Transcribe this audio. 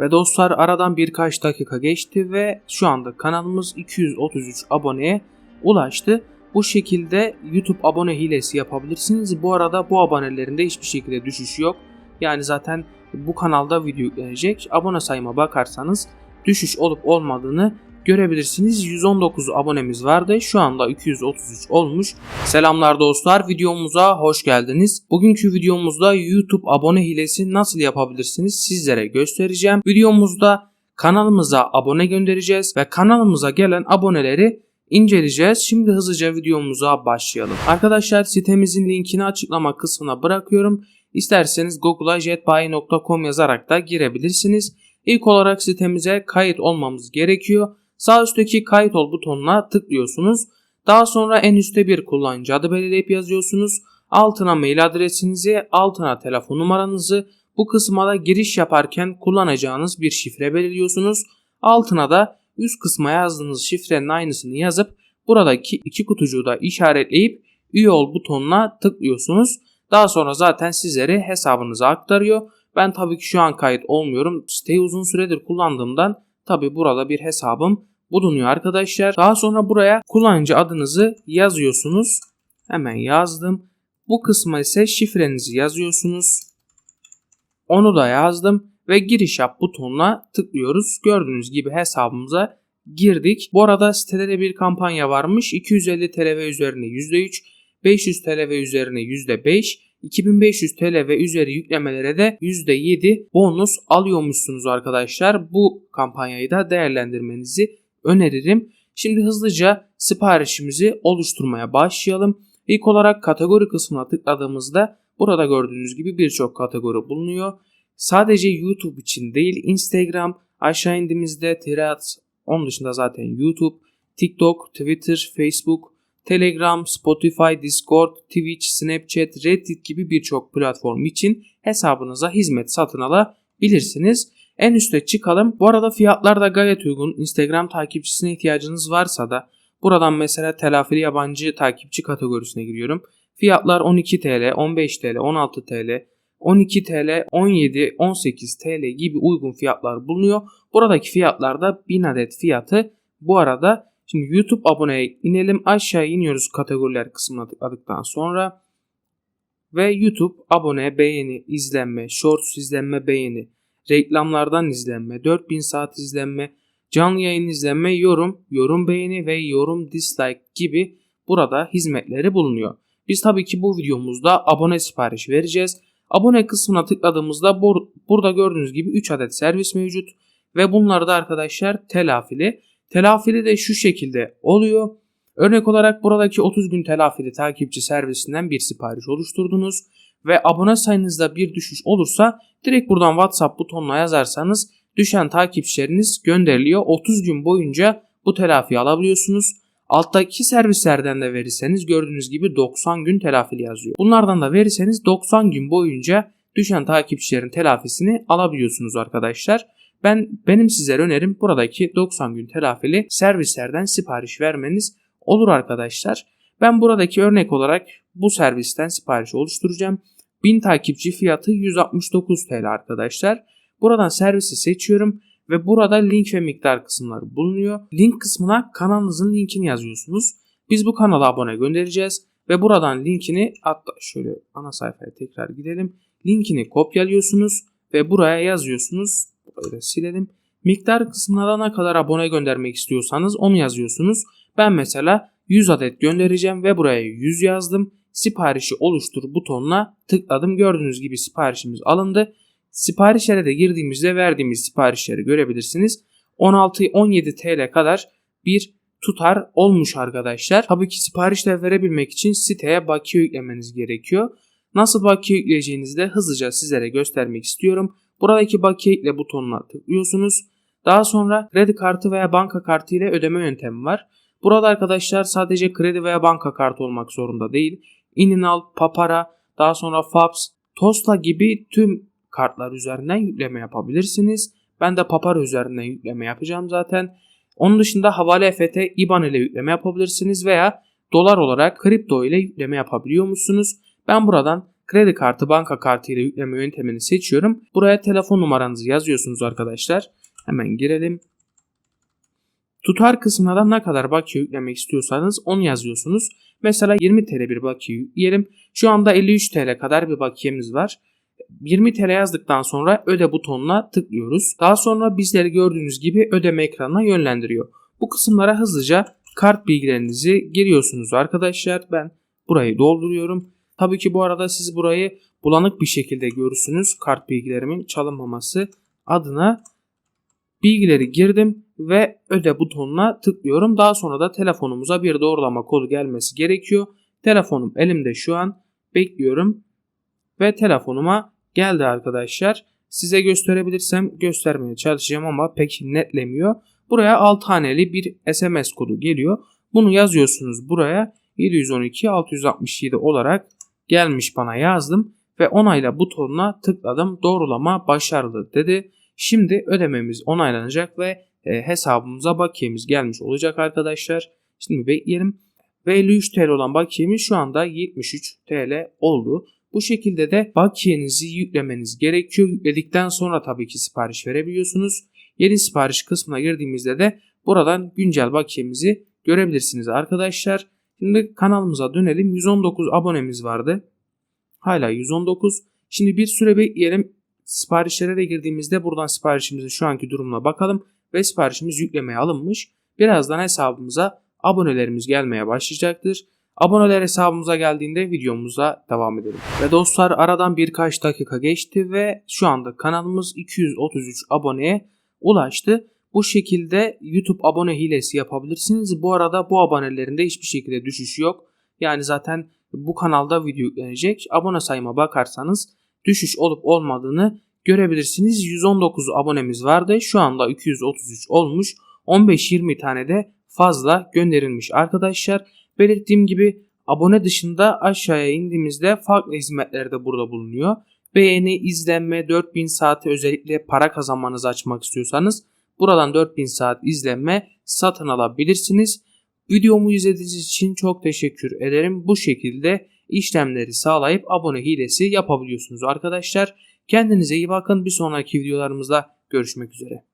Ve dostlar aradan birkaç dakika geçti ve şu anda kanalımız 233 aboneye ulaştı. Bu şekilde YouTube abone hilesi yapabilirsiniz. Bu arada bu abonelerinde hiçbir şekilde düşüş yok. Yani zaten bu kanalda video yüklenecek. Abone sayıma bakarsanız düşüş olup olmadığını görebilirsiniz. 119 abonemiz vardı. Şu anda 233 olmuş. Selamlar dostlar. Videomuza hoş geldiniz. Bugünkü videomuzda YouTube abone hilesi nasıl yapabilirsiniz sizlere göstereceğim. Videomuzda kanalımıza abone göndereceğiz ve kanalımıza gelen aboneleri inceleyeceğiz. Şimdi hızlıca videomuza başlayalım. Arkadaşlar sitemizin linkini açıklama kısmına bırakıyorum. İsterseniz Google'a jetbuy.com yazarak da girebilirsiniz. İlk olarak sitemize kayıt olmamız gerekiyor. Sağ üstteki kayıt ol butonuna tıklıyorsunuz. Daha sonra en üstte bir kullanıcı adı belirleyip yazıyorsunuz. Altına mail adresinizi, altına telefon numaranızı, bu kısma da giriş yaparken kullanacağınız bir şifre belirliyorsunuz. Altına da üst kısma yazdığınız şifrenin aynısını yazıp buradaki iki kutucuğu da işaretleyip üye ol butonuna tıklıyorsunuz. Daha sonra zaten sizlere hesabınıza aktarıyor. Ben tabii ki şu an kayıt olmuyorum. Siteyi uzun süredir kullandığımdan tabii burada bir hesabım bulunuyor arkadaşlar. Daha sonra buraya kullanıcı adınızı yazıyorsunuz. Hemen yazdım. Bu kısma ise şifrenizi yazıyorsunuz. Onu da yazdım ve giriş yap butonuna tıklıyoruz. Gördüğünüz gibi hesabımıza girdik. Bu arada sitede de bir kampanya varmış. 250 TL üzerine %3, 500 TL üzerine %5, 2500 TL ve üzeri yüklemelere de %7 bonus alıyormuşsunuz arkadaşlar. Bu kampanyayı da değerlendirmenizi öneririm. Şimdi hızlıca siparişimizi oluşturmaya başlayalım. İlk olarak kategori kısmına tıkladığımızda burada gördüğünüz gibi birçok kategori bulunuyor. Sadece YouTube için değil Instagram, aşağı indiğimizde Threads, onun dışında zaten YouTube, TikTok, Twitter, Facebook, Telegram, Spotify, Discord, Twitch, Snapchat, Reddit gibi birçok platform için hesabınıza hizmet satın alabilirsiniz. En üste çıkalım. Bu arada fiyatlar da gayet uygun. Instagram takipçisine ihtiyacınız varsa da buradan mesela telafili yabancı takipçi kategorisine giriyorum. Fiyatlar 12 TL, 15 TL, 16 TL, 12 TL, 17, 18 TL gibi uygun fiyatlar bulunuyor. Buradaki fiyatlarda 1000 adet fiyatı. Bu arada şimdi YouTube aboneye inelim. Aşağı iniyoruz kategoriler kısmına tıkladıktan sonra. Ve YouTube abone, beğeni, izlenme, shorts izlenme, beğeni, reklamlardan izlenme, 4000 saat izlenme, canlı yayın izlenme, yorum, yorum beğeni ve yorum dislike gibi burada hizmetleri bulunuyor. Biz tabii ki bu videomuzda abone sipariş vereceğiz. Abone kısmına tıkladığımızda bur- burada gördüğünüz gibi 3 adet servis mevcut ve bunlar da arkadaşlar telafili. Telafili de şu şekilde oluyor. Örnek olarak buradaki 30 gün telafili takipçi servisinden bir sipariş oluşturdunuz ve abone sayınızda bir düşüş olursa direkt buradan WhatsApp butonuna yazarsanız düşen takipçileriniz gönderiliyor. 30 gün boyunca bu telafiyi alabiliyorsunuz. Alttaki servislerden de verirseniz gördüğünüz gibi 90 gün telafili yazıyor. Bunlardan da verirseniz 90 gün boyunca düşen takipçilerin telafisini alabiliyorsunuz arkadaşlar. Ben benim sizlere önerim buradaki 90 gün telafili servislerden sipariş vermeniz olur arkadaşlar. Ben buradaki örnek olarak bu servisten sipariş oluşturacağım. 1000 takipçi fiyatı 169 TL arkadaşlar. Buradan servisi seçiyorum ve burada link ve miktar kısımları bulunuyor. Link kısmına kanalınızın linkini yazıyorsunuz. Biz bu kanala abone göndereceğiz ve buradan linkini hatta şöyle ana sayfaya tekrar gidelim. Linkini kopyalıyorsunuz ve buraya yazıyorsunuz. Da silelim. Miktar kısmına ne kadar abone göndermek istiyorsanız onu yazıyorsunuz. Ben mesela 100 adet göndereceğim ve buraya 100 yazdım. Siparişi oluştur butonuna tıkladım. Gördüğünüz gibi siparişimiz alındı. Siparişlere de girdiğimizde verdiğimiz siparişleri görebilirsiniz. 16-17 TL kadar bir tutar olmuş arkadaşlar. Tabii ki siparişler verebilmek için siteye bakiye yüklemeniz gerekiyor. Nasıl bakiye yükleyeceğinizi de hızlıca sizlere göstermek istiyorum. Buradaki bakiye yükle butonuna tıklıyorsunuz. Daha sonra kredi kartı veya banka kartı ile ödeme yöntemi var. Burada arkadaşlar sadece kredi veya banka kartı olmak zorunda değil. Ininal, Papara, daha sonra Fabs, Tosla gibi tüm kartlar üzerinden yükleme yapabilirsiniz. Ben de Papara üzerinden yükleme yapacağım zaten. Onun dışında havale EFT, IBAN ile yükleme yapabilirsiniz veya dolar olarak kripto ile yükleme yapabiliyor musunuz? Ben buradan kredi kartı banka kartı ile yükleme yöntemini seçiyorum. Buraya telefon numaranızı yazıyorsunuz arkadaşlar. Hemen girelim. Tutar kısmına da ne kadar bakiye yüklemek istiyorsanız onu yazıyorsunuz. Mesela 20 TL bir bakiye yükleyelim. Şu anda 53 TL kadar bir bakiyemiz var. 20 TL yazdıktan sonra öde butonuna tıklıyoruz. Daha sonra bizleri gördüğünüz gibi ödeme ekranına yönlendiriyor. Bu kısımlara hızlıca kart bilgilerinizi giriyorsunuz arkadaşlar. Ben burayı dolduruyorum. Tabii ki bu arada siz burayı bulanık bir şekilde görürsünüz. Kart bilgilerimin çalınmaması adına bilgileri girdim ve öde butonuna tıklıyorum. Daha sonra da telefonumuza bir doğrulama kodu gelmesi gerekiyor. Telefonum elimde şu an. Bekliyorum. Ve telefonuma geldi arkadaşlar. Size gösterebilirsem göstermeye çalışacağım ama pek netlemiyor. Buraya 6 haneli bir SMS kodu geliyor. Bunu yazıyorsunuz buraya. 712 667 olarak gelmiş bana yazdım ve onayla butonuna tıkladım. Doğrulama başarılı dedi. Şimdi ödememiz onaylanacak ve e, hesabımıza bakiyemiz gelmiş olacak arkadaşlar. Şimdi bekleyelim. Ve 53 TL olan bakiyemiz şu anda 73 TL oldu. Bu şekilde de bakiyenizi yüklemeniz gerekiyor. Yükledikten sonra tabii ki sipariş verebiliyorsunuz. Yeni sipariş kısmına girdiğimizde de buradan güncel bakiyemizi görebilirsiniz arkadaşlar. Şimdi kanalımıza dönelim. 119 abonemiz vardı. Hala 119. Şimdi bir süre bekleyelim. Siparişlere de girdiğimizde buradan siparişimizin şu anki durumuna bakalım ve siparişimiz yüklemeye alınmış. Birazdan hesabımıza abonelerimiz gelmeye başlayacaktır. Aboneler hesabımıza geldiğinde videomuza devam edelim. Ve dostlar aradan birkaç dakika geçti ve şu anda kanalımız 233 aboneye ulaştı. Bu şekilde YouTube abone hilesi yapabilirsiniz. Bu arada bu abonelerinde hiçbir şekilde düşüş yok. Yani zaten bu kanalda video yüklenecek. Abone sayıma bakarsanız düşüş olup olmadığını görebilirsiniz. 119 abonemiz vardı. Şu anda 233 olmuş. 15-20 tane de fazla gönderilmiş arkadaşlar. Belirttiğim gibi abone dışında aşağıya indiğimizde farklı hizmetler de burada bulunuyor. Beğeni, izlenme, 4000 saati özellikle para kazanmanızı açmak istiyorsanız buradan 4000 saat izlenme satın alabilirsiniz. Videomu izlediğiniz için çok teşekkür ederim. Bu şekilde işlemleri sağlayıp abone hilesi yapabiliyorsunuz arkadaşlar. Kendinize iyi bakın. Bir sonraki videolarımızda görüşmek üzere.